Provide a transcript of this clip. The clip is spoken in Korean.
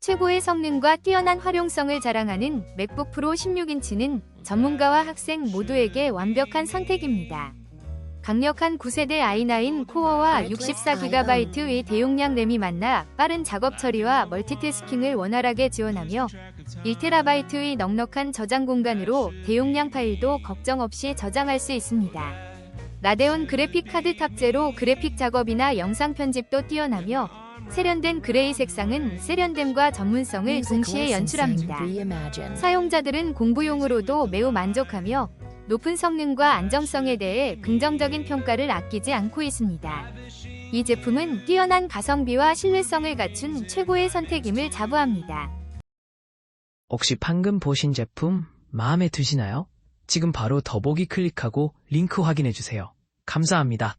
최고의 성능과 뛰어난 활용성을 자랑하는 맥북 프로 16인치는 전문가와 학생 모두에게 완벽한 선택입니다. 강력한 9세대 i9 코어와 64GB의 대용량 램이 만나 빠른 작업 처리와 멀티태스킹을 원활하게 지원하며 1TB의 넉넉한 저장 공간으로 대용량 파일도 걱정 없이 저장할 수 있습니다. 라데온 그래픽 카드 탑재로 그래픽 작업이나 영상 편집도 뛰어나며 세련된 그레이 색상은 세련됨과 전문성을 동시에 연출합니다. 사용자들은 공부용으로도 매우 만족하며 높은 성능과 안정성에 대해 긍정적인 평가를 아끼지 않고 있습니다. 이 제품은 뛰어난 가성비와 신뢰성을 갖춘 최고의 선택임을 자부합니다. 혹시 방금 보신 제품 마음에 드시나요? 지금 바로 더보기 클릭하고 링크 확인해 주세요. 감사합니다.